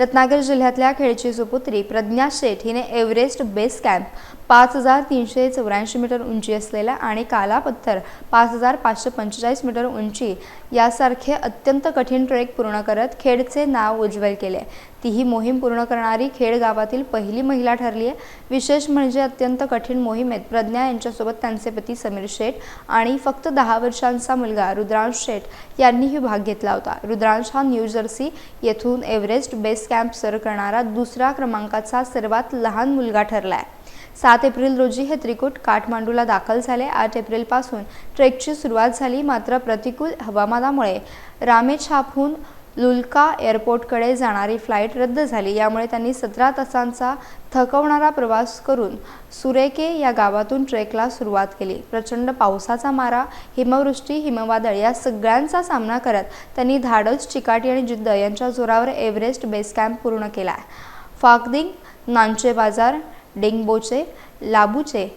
रत्नागिरी जिल्ह्यातल्या खेळची सुपुत्री प्रज्ञा शेठ हिने Everest base camp पाच हजार तीनशे चौऱ्याऐंशी मीटर उंची असलेला आणि काला पत्थर पाच हजार पाचशे पंचेचाळीस मीटर उंची यासारखे अत्यंत कठीण ट्रेक पूर्ण करत खेडचे नाव उज्ज्वल केले. ती ही मोहीम पूर्ण करणारी खेड गावातील पहिली महिला ठरली आहे. विशेष म्हणजे अत्यंत कठीण मोहिमेत प्रज्ञा यांच्यासोबत त्यांचे पती समीर शेठ आणि फक्त दहा वर्षांचा मुलगा रुद्रांश शेठ यांनीही भाग घेतला होता. रुद्रांश हा न्यूजर्सी येथून एव्हरेस्ट बेस कॅम्प सर करणारा दुसऱ्या क्रमांकाचा सर्वात लहान मुलगा ठरला आहे सात एप्रिल रोजी हे त्रिकूट काठमांडूला दाखल झाले. आठ एप्रिलपासून ट्रेकची सुरुवात झाली मात्र प्रतिकूल हवामानामुळे रामेछापहून लुल्का एअरपोर्टकडे जाणारी फ्लाईट रद्द झाली. यामुळे त्यांनी सतरा तासांचा थकवणारा प्रवास करून सुरेके या गावातून ट्रेकला सुरुवात केली. प्रचंड पावसाचा मारा हिमवृष्टी हिमवादळ या सगळ्यांचा सामना करत त्यांनी धाडस चिकाटी आणि जिद्द यांच्या जोरावर एव्हरेस्ट बेस कॅम्प पूर्ण केला. फाकदिंग नांचे बाजार डेंगबोचे लाबूचे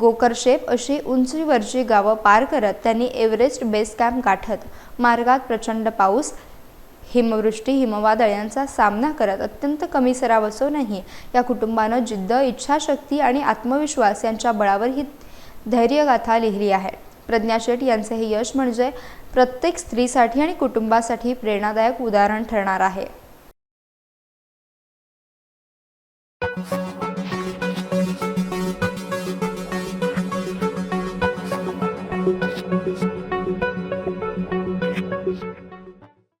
गोकरशेप अशी उंचीवरची गावं पार करत त्यांनी एव्हरेस्ट बेस कॅम्प गाठत. मार्गात प्रचंड पाऊस हिमवृष्टी हिमवादळ यांचा सामना करत अत्यंत कमी सराव असूनही या कुटुंबानं जिद्द इच्छाशक्ती आणि आत्मविश्वास यांच्या बळावर ही धैर्यगाथा लिहिली आहे प्रज्ञा शेठ यांचे हे यश म्हणजे प्रत्येक स्त्रीसाठी आणि कुटुंबासाठी प्रेरणादायक उदाहरण ठरणार आहे